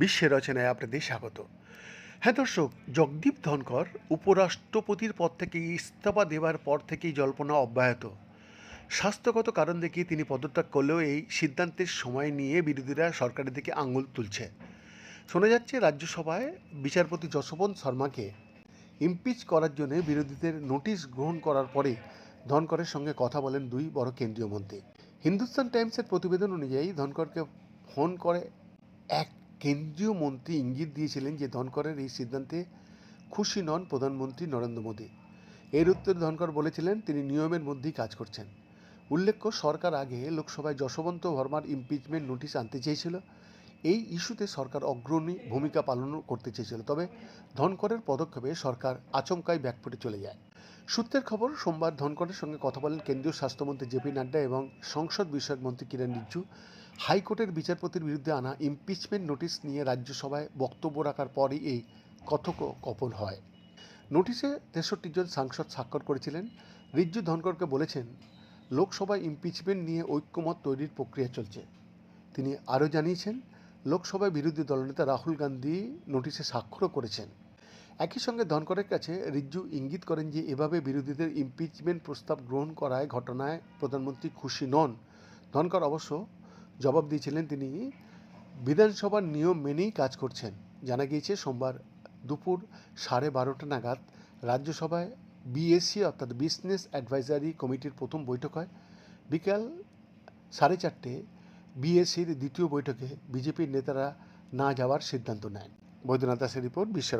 বিশ্বের রচনায় আপনাদের স্বাগত। হ্যাঁ দর্শক, জগদীপ ধনকর উপরাষ্ট্রপতির পদ থেকে ইস্তফা দেওয়ার পর থেকেই জল্পনা অব্যাহত। স্বাস্থ্যগত কারণ দেখিয়ে তিনি পদত্যাগ করলেও এই সিদ্ধান্তের সময় নিয়ে বিরোধীরা সরকারের দিকে আঙুল তুলছে। শোনা যাচ্ছে রাজ্যসভায় বিচারপতি যশবন্ত শর্মাকে ইমপিচ করার জন্য বিরোধীদের নোটিশ গ্রহণ করার পরে ধনকরের সঙ্গে কথা বলেন দুই বড় কেন্দ্রীয় মন্ত্রী। হিন্দুস্তান টাইমসের প্রতিবেদন অনুযায়ী ধনকরকে ফোন করে এক কেন্দ্রীয় মন্ত্রী ইঙ্গিত দিয়েছিলেন যে ধনকরের এই সিদ্ধান্তে খুশি নন প্রধানমন্ত্রী নরেন্দ্র মোদী। এর উত্তরে ধনকর বলেছিলেন, তিনি নিয়মের মধ্যেই কাজ করছেন। উল্লেখ্য, সরকার আগে লোকসভায় যশবন্ত ভর্মার ইমপিচমেন্ট নোটিশ আনতে চেয়েছিল। এই ইস্যুতে সরকার অগ্রণী ভূমিকা পালন করতে চেয়েছিল। তবে ধনকরের পদক্ষেপে সরকার আচমকাই ব্যাকফুটে চলে যায়। সূত্রের খবর, সোমবার ধনকরের সঙ্গে কথা বলেন কেন্দ্রীয় স্বাস্থ্যমন্ত্রী জেপি নাড্ডা এবং সংসদ বিষয়ক মন্ত্রী কিরেন রিজিজু। হাইকোর্টের বিচারপতির বিরুদ্ধে আনা ইমপিচমেন্ট নোটিশ নিয়ে রাজ্যসভায় বক্তব্য রাখার পরই এই কথোপকথন হয়। নোটিশে তেষট্টি জন সাংসদ স্বাক্ষর করেছিলেন। রিজ্জু ধনকরকে বলেছেন, লোকসভায় ইমপিচমেন্ট নিয়ে ঐক্যমত তৈরির প্রক্রিয়া চলছে। তিনি আরও জানিয়েছেন, লোকসভায় বিরোধী দলনেতা রাহুল গান্ধী নোটিশে স্বাক্ষরও করেছেন। একই সঙ্গে ধনকরের কাছে রিজ্জু ইঙ্গিত করেন যে, এভাবে বিরোধীদের ইমপিচমেন্ট প্রস্তাব গ্রহণ করায় ঘটনায় প্রধানমন্ত্রী খুশি নন। ধনকর অবশ্য জবাব দিয়েছিলেন তিনি, বিধানসভার নিয়ম মেনেই কাজ করছেন। জানা গিয়েছে, সোমবার দুপুর সাড়ে বারোটা নাগাদ রাজ্যসভায় বিএসসি অর্থাৎ বিজনেস অ্যাডভাইজারি কমিটির প্রথম বৈঠক হয়। বিকাল সাড়ে চারটে বিএসসির দ্বিতীয় বৈঠকে বিজেপির নেতারা না যাওয়ার সিদ্ধান্ত নেন। বৈদ্যনাথ দাসের রিপোর্ট বিশ্ব